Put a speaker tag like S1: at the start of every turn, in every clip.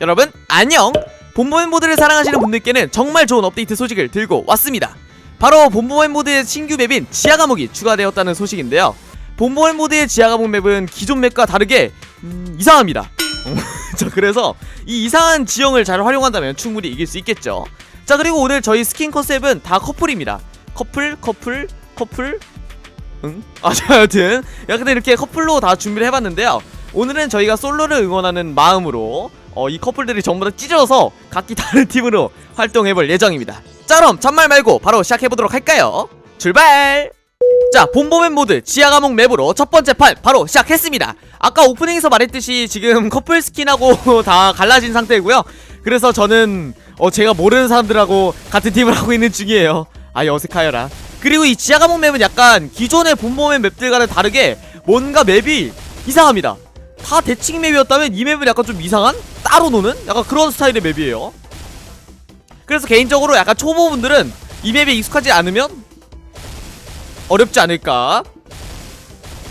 S1: 여러분 안녕! 본보맨 모드를 사랑하시는 분들께는 정말 좋은 업데이트 소식을 들고 왔습니다. 바로 본보맨 모드의 신규 맵인 지하 감옥이 추가되었다는 소식인데요. 본보맨 모드의 지하 감옥 맵은 기존 맵과 다르게 음, 이상합니다. 자 그래서 이 이상한 지형을 잘 활용한다면 충분히 이길 수 있겠죠. 자 그리고 오늘 저희 스킨 컨셉은 다 커플입니다. 커플 커플 커플. 응? 아, 자, 여튼 약간 이렇게 커플로 다 준비를 해봤는데요. 오늘은 저희가 솔로를 응원하는 마음으로 어, 이 커플들이 전부 다 찢어서 각기 다른 팀으로 활동해볼 예정입니다. 자, 그럼 잔말 말고 바로 시작해보도록 할까요? 출발! 자, 본보맨 모드 지하 감옥 맵으로 첫 번째 판 바로 시작했습니다. 아까 오프닝에서 말했듯이 지금 커플 스킨하고 다 갈라진 상태고요. 그래서 저는 어, 제가 모르는 사람들하고 같은 팀을 하고 있는 중이에요. 아예 어색하여라. 그리고 이 지하 감옥 맵은 약간 기존의 본보맨 맵들과는 다르게 뭔가 맵이 이상합니다. 다 대칭 맵이었다면 이 맵은 약간 좀 이상한? 따로 노는? 약간 그런 스타일의 맵이에요. 그래서 개인적으로 약간 초보분들은 이 맵에 익숙하지 않으면 어렵지 않을까?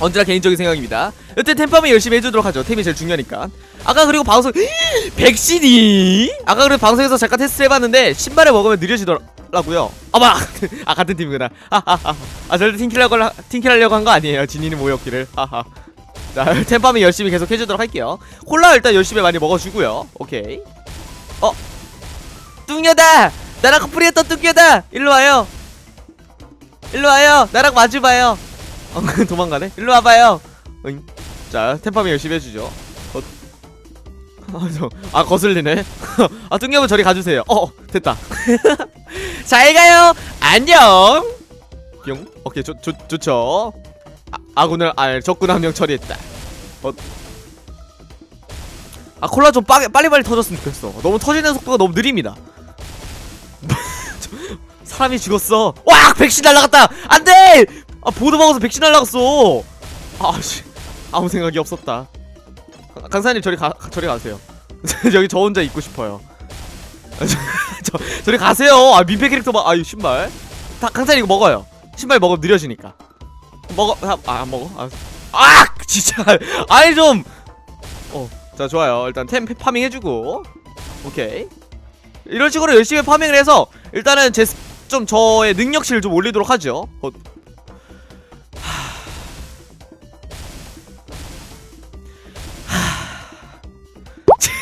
S1: 언제나 개인적인 생각입니다. 여튼 템팜이 열심히 해주도록 하죠. 템이 제일 중요하니까. 아까 그리고 방송 백신이? 아까 그리고 방송에서 잠깐 테스트 해봤는데 신발을 먹으면 느려지더라고요. 아마 아 같은 팀이구나. 하하하 아 절대 팀킬하려고 팀킬하려고 한 거 아니에요. 진이는 모였기를. 하하 자 템팜이 열심히 계속 해주도록 할게요. 콜라 일단 열심히 많이 먹어주고요. 오케이. 어? 뚱녀다! 나랑 커플이었던 뚱녀다! 일로 와요. 일로 와요. 나랑 마주봐요. 어, 도망가네? 일로 와봐요. 응. 자 템팜이 열심히 해주죠. 어. 아, 저, 아 거슬리네? 아 뚱녀분 저리 가주세요. 어 됐다. 잘 가요. 안녕. 뿅. 오케이 좋, 좋, 좋죠 아, 아군을 아 적군 한 명 처리했다 어. 아 콜라 좀 빠, 빨리빨리 터졌으면 좋겠어 너무 터지는 속도가 너무 느립니다 사람이 죽었어. 와, 백신 날라갔다. 안 돼! 아, 보드 먹어서 백신 날라갔어. 아, 씨. 아무 생각이 없었다. 강- 강사님 저리 가 저리 가세요. 여기 저 혼자 있고 싶어요. 아, 저, 저 저리 가세요. 아, 민폐 캐릭터 봐. 아유, 신발. 다 강사님 이거 먹어요. 신발 먹으면 느려지니까. 먹어. 아, 아, 안 먹어. 아, 아, 진짜. 아이 좀. 어. 자, 좋아요. 일단 템 파밍 해 주고. 오케이. 이런 식으로 열심히 파밍을 해서 일단은 제 좀 저의 능력치를 좀 올리도록 하죠. 어.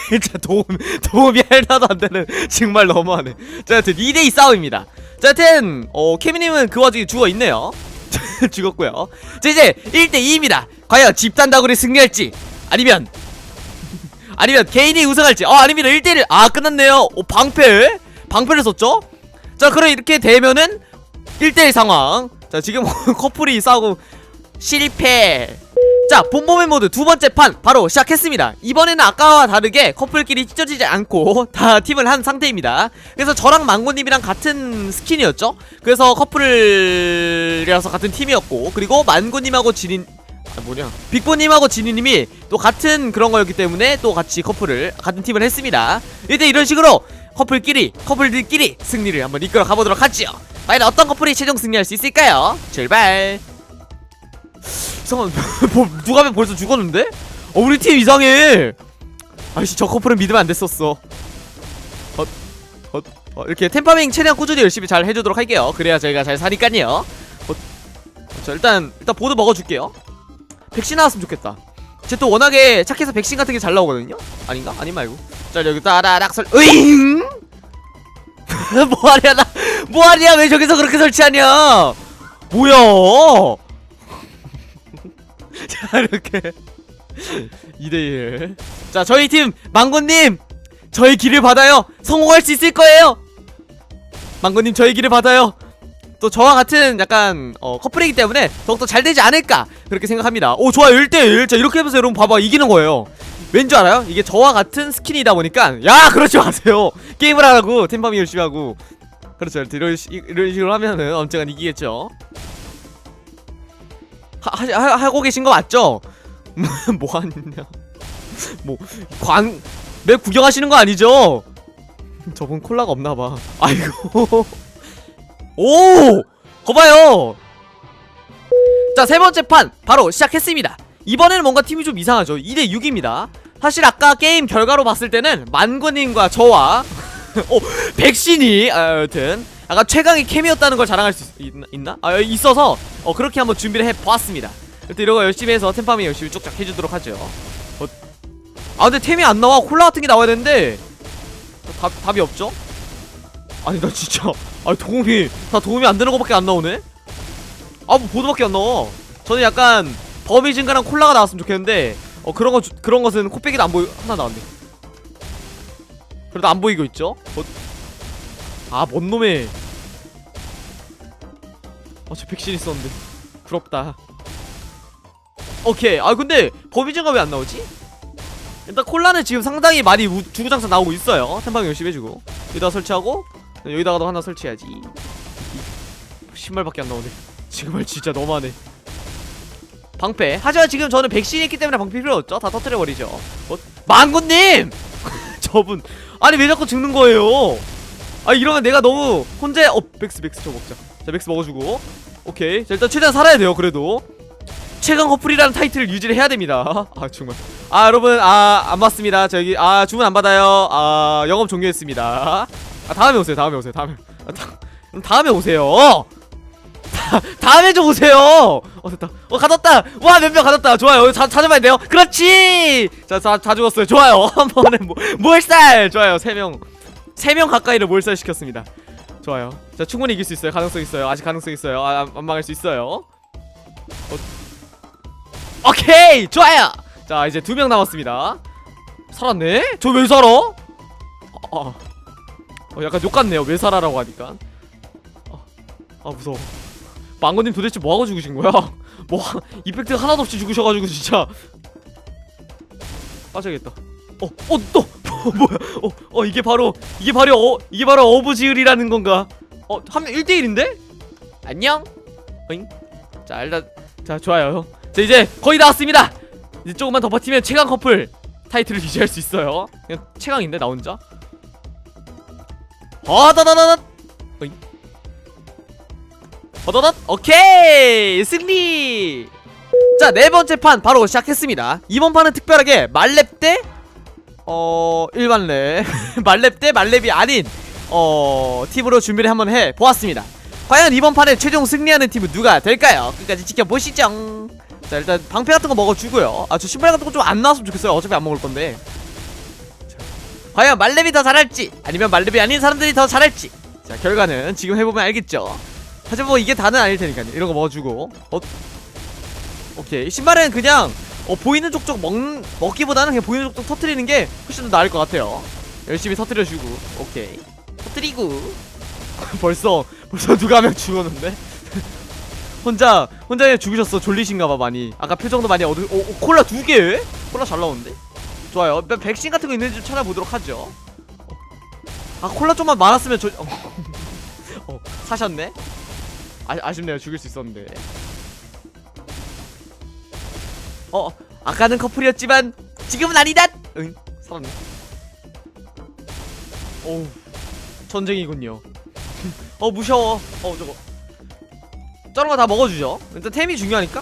S1: 진짜 도움 도움이 하나도 안 되는 정말 너무하네. 자, 여튼 2대2 싸움입니다. 자, 여튼 어 케미님은 그 와중에 죽어 있네요. 죽었고요. 자, 이제 1대2입니다. 과연 집단 다구리 승리할지 아니면 아니면 개인이 우승할지. 어 아닙니다. 1대1 아 끝났네요. 오 방패. 방패를 썼죠? 자 그럼 이렇게 되면은 1대1 상황. 자 지금 커플이 싸우고 실패 자 본보맨 모드 두 번째 판 바로 시작했습니다. 이번에는 아까와 다르게 커플끼리 찢어지지 않고 다 팀을 한 상태입니다. 그래서 저랑 망고님이랑 같은 스킨이었죠? 그래서 커플이라서 같은 팀이었고 그리고 만고님하고 진인 아 뭐냐? 빅보님하고 지니님이 또 같은 그런 거였기 때문에 또 같이 커플을 같은 팀을 했습니다. 일단 이런 식으로 커플끼리 커플들끼리 승리를 한번 이끌어 가보도록 하지요. 과연 어떤 커플이 최종 승리할 수 있을까요? 출발 잠깐 뭐, 누가 하면 벌써 죽었는데? 어 우리 팀 이상해 아이씨 저 커플은 믿으면 안 됐었어 어, 어, 어, 이렇게 템파밍 최대한 꾸준히 열심히 잘 해주도록 할게요 그래야 저희가 잘 사니까요 어, 자 일단 일단 보드 먹어줄게요 백신 나왔으면 좋겠다. 쟤 또 워낙에 착해서 백신 같은 게 잘 나오거든요? 아닌가? 아니 말고. 자 여기 따라락 설. 으잉! 뭐하냐 나 뭐하냐 왜 저기서 그렇게 설치하냐? 뭐야? 자 이렇게. 2대1 자 저희 팀 망고님! 저희 길을 받아요. 성공할 수 있을 거예요! 망고님 저희 길을 받아요. 또 저와 같은 약간 어, 커플이기 때문에 더욱더 잘 되지 않을까 그렇게 생각합니다. 오 좋아요. 1대1 자 이렇게 해보세요. 여러분 봐봐. 이기는 거예요. 왠지 알아요? 이게 저와 같은 스킨이다 보니까 야 그러지 마세요. 게임을 하라고 템팜이 열심히 하고. 그렇죠. 이런, 시, 이런 식으로 하면은 언젠간 이기겠죠 하, 하, 하고 계신 거 맞죠? 뭐 하냐 뭐 광 맵 구경하시는 거 아니죠? 저분 콜라가 없나 봐 아이고 오! 거봐요! 자, 세 번째 판 바로 시작했습니다. 이번에는 뭔가 팀이 좀 이상하죠. 2대 6입니다. 사실 아까 게임 결과로 봤을 때는 만구님과 저와 어, 백신이 아, 여튼 약간 최강의 캠이었다는 걸 자랑할 수 있, 있나? 아 있어서 어, 그렇게 한번 준비를 해보았습니다 일단 이런 거 열심히 해서 템파밍 열심히 쭉쭉 해주도록 하죠 어. 아 근데 템이 안 나와 콜라 같은 게 나와야 되는데 답, 답이 없죠? 아니 나 진짜 아 도움이 다 도움이 안 되는 거밖에 안 나오네? 아 뭐 보드밖에 안 나와 저는 약간 범위 증가랑 콜라가 나왔으면 좋겠는데 어 그런 거 주- 그런 것은 코빼기도 안 보이 하나 나왔네 그래도 안 보이고 있죠? 어, 아 뭔 놈의. 어저 백신 있었는데. 부럽다. 오케이. 아 근데 범위 증가 왜 안 나오지? 일단 콜라는 지금 상당히 많이 우, 주구장창 나오고 있어요. 템방 열심히 해주고. 여기다가 설치하고 여기다가도 하나 설치해야지. 신발밖에 안 나오네. 정말 진짜 너무하네. 방패. 하지만 지금 저는 백신이 있기 때문에 방패 필요 없죠? 다 터트려버리죠. 어? 망구님! 저분. 아니 왜 자꾸 죽는 거예요 아 이러면 내가 너무 혼자 어 백스 백스 저 먹자. 자 백스 먹어주고. 오케이. 자 일단 최대한 살아야 돼요 그래도. 최강 커플이라는 타이틀을 유지를 해야 됩니다. 아 정말. 아 여러분 아안 받습니다. 저기 아 주문 안 받아요. 아 영업 종료했습니다. 아 다음에 오세요 다음에 오세요 다음에. 아, 다, 다음에 오세요. 다, 다음에 좀 오세요. 어 됐다. 어 가졌다. 와 몇 명 가졌다. 좋아요. 자, 찾아봐야 돼요. 그렇지! 자다 다 죽었어요. 좋아요. 한 번에 모, 몰살! 좋아요. 세명 세명 가까이를 몰살 시켰습니다. 좋아요. 자 충분히 이길 수 있어요. 가능성 있어요. 아직 가능성 있어요. 아, 안, 안 망할 수 있어요. 어. 오케이! 좋아요! 자 이제 두 명 남았습니다. 살았네? 저 왜 살아? 어, 어. 어 약간 욕 같네요. 왜 살아라고 하니까. 어, 아 무서워. 망고님 도대체 뭐하고 죽으신 거야? 뭐 이펙트 하나도 없이 죽으셔가지고 진짜. 빠져야겠다. 어 어 또 뭐야? 어, 어 이게 바로 이게 바로 어 이게 바로 어부지을이라는 건가? 어한 명 1대1인데? 안녕? 어잉? 자 일단 자 좋아요 자 이제 거의 다 왔습니다. 이제 조금만 더 버티면 최강 커플 타이틀을 유지할 수 있어요. 그냥 최강인데 나 혼자? 어다다다다 어잉? 어다다 오케이! 승리! 자 네 번째 판 바로 시작했습니다. 이번 판은 특별하게 말렙 대 어... 일반 랩 말렙 대 말렙이 아닌 어... 팀으로 준비를 한번 해 보았습니다. 과연 이번 판에 최종 승리하는 팀은 누가 될까요? 끝까지 지켜보시죠. 자 일단 방패 같은 거 먹어주고요. 아 저 신발 같은 거 좀 안 나왔으면 좋겠어요. 어차피 안 먹을 건데. 자, 과연 말렙이 더 잘할지 아니면 말렙이 아닌 사람들이 더 잘할지. 자 결과는 지금 해보면 알겠죠? 하지만 뭐 이게 다는 아닐 테니까요. 이런 거 먹어주고. 어? 오케이. 신발은 그냥 어 보이는 족족 먹 먹기보다는 그냥 보이는 족족 터트리는 게 훨씬 더 나을 것 같아요. 열심히 터트려주고. 오케이. 터트리고. 벌써 벌써 누가 한 명 죽었는데? 혼자 혼자 그냥 죽으셨어. 졸리신가봐 많이. 아까 표정도 많이 어두 오, 오 콜라 두 개? 콜라 잘 나오는데? 좋아요. 백- 백신 같은 거 있는지 좀 찾아보도록 하죠. 아 콜라 좀만 많았으면 저 어, 어 사셨네? 아, 아쉽네요. 죽일 수 있었는데 어 아까는 커플이었지만 지금은 아니다. 응 살았네 어우 전쟁이군요. 어 무서워. 어 저거. 저런 거 다 먹어주죠? 일단 템이 중요하니까?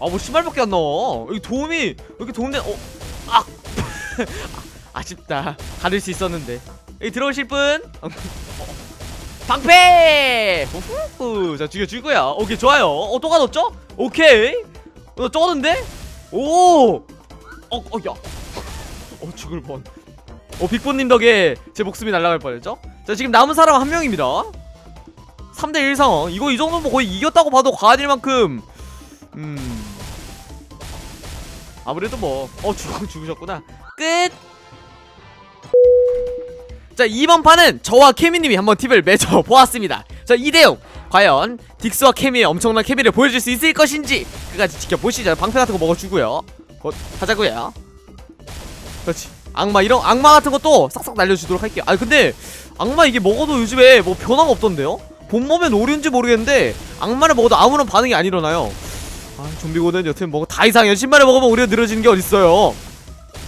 S1: 아뭐 신발밖에 안 나와. 여기 도움이 왜 이렇게 도움돼 어 아! 아쉽다. 가릴 수 있었는데. 여기 들어오실 분? 어, 방패! 후후! 자 죽여 주고요 오케이 좋아요. 어또 가뒀죠? 오케이 어 쩌는데? 오 어 어 야. 어 죽을 뻔. 어 빅본님 덕에 제 목숨이 날아갈 뻔했죠? 자 지금 남은 사람 한 명입니다. 3대1 상황. 이거 이 정도면 뭐 거의 이겼다고 봐도 과언일 만큼 음. 아무래도 뭐 어 죽, 죽으셨구나. 끝! 자 이번 판은 저와 케미님이 한번 팁을 맺어 보았습니다. 자 이대용 과연 딕스와 케미의 엄청난 케미를 보여줄 수 있을 것인지 끝까지 지켜보시죠. 방패 같은 거 먹어주고요. 어, 하자고요. 그렇지. 악마 이런 악마 같은 것도 싹싹 날려주도록 할게요. 아 근데 악마 이게 먹어도 요즘에 뭐 변화가 없던데요? 본 몸엔 오류인지 모르겠는데 악마를 먹어도 아무런 반응이 안 일어나요. 아 좀비고는 여튼 먹어 다 이상해요. 신발을 먹으면 오히려 늘어지는 게 어딨어요.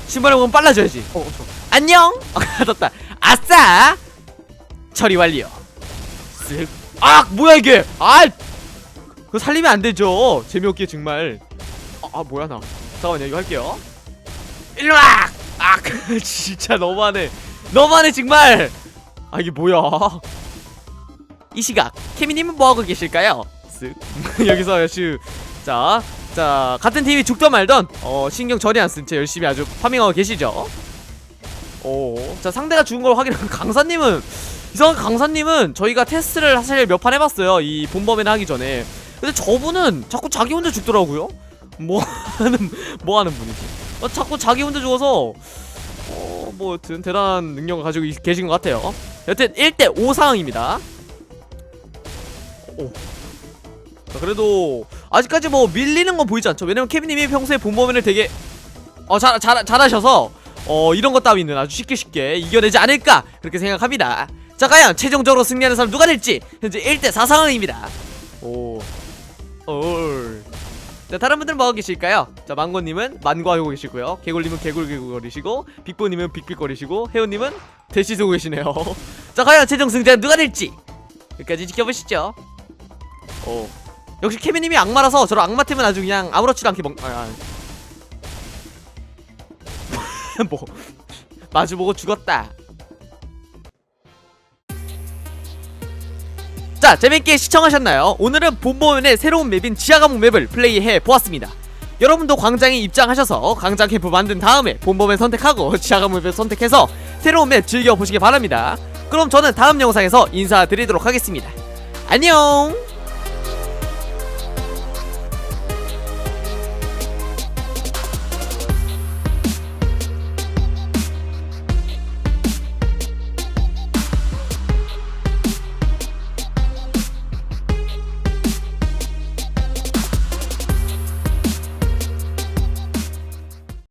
S1: 신발을 먹으면 빨라져야지. 어, 어, 저. 안녕! 아 가졌다. 아싸! 처리 완료. 쓱. 아 뭐야 이게? 아 그거 살리면 안 되죠. 재미없게 정말. 아, 아 뭐야 나. 잠깐만요 이거 할게요. 일로 와! 아 진짜 너무하네. 너무하네 정말! 아 이게 뭐야? 이 시각 케미님은 뭐하고 계실까요? 쓱. 여기서 슈 자, 자 같은 팀이 죽던 말던 어 신경 전혀 안 쓴 채 열심히 아주 파밍하고 계시죠? 오, 자 상대가 죽은 걸 확인한 강사님은 이상한 강사님은 저희가 테스트를 사실 몇 판 해봤어요 이 본범에 하기 전에. 근데 저분은 자꾸 자기 혼자 죽더라고요. 뭐 하는 뭐 하는 분이지? 어, 자꾸 자기 혼자 죽어서 어 뭐 여튼 대단한 능력을 가지고 이- 계신 것 같아요. 여튼 1대5 상황입니다. 오. 자, 그래도 아직까지 뭐 밀리는 건 보이지 않죠? 왜냐면 케빈님이 평소에 본범을 되게 어 잘 잘, 잘하셔서 어 이런 것 따위는 아주 쉽게 쉽게 이겨내지 않을까 그렇게 생각합니다 자 과연 최종적으로 승리하는 사람 누가 될지 현재 1대4 상황입니다. 오. 올. 자 다른 분들 뭐 하고 계실까요? 자 망고님은 만과하고 계시고요. 개굴님은 개굴개굴거리시고 빅보님은 빅빅거리시고 혜원님은 대시 쓰고 계시네요. 자 과연 최종 승자는 누가 될지 여기까지 지켜보시죠. 오. 역시 케미님이 악마라서 저런 악마템은 아주 그냥 아무렇지도 않게 먹.. 아, 아. 뭐. 마주보고 죽었다 자 재밌게 시청하셨나요? 오늘은 본보면의 새로운 맵인 지하감옥 맵을 플레이해 보았습니다. 여러분도 광장에 입장하셔서 광장 캠프 만든 다음에 본범을 선택하고 지하감옥 맵을 선택해서 새로운 맵 즐겨보시기 바랍니다. 그럼 저는 다음 영상에서 인사드리도록 하겠습니다. 안녕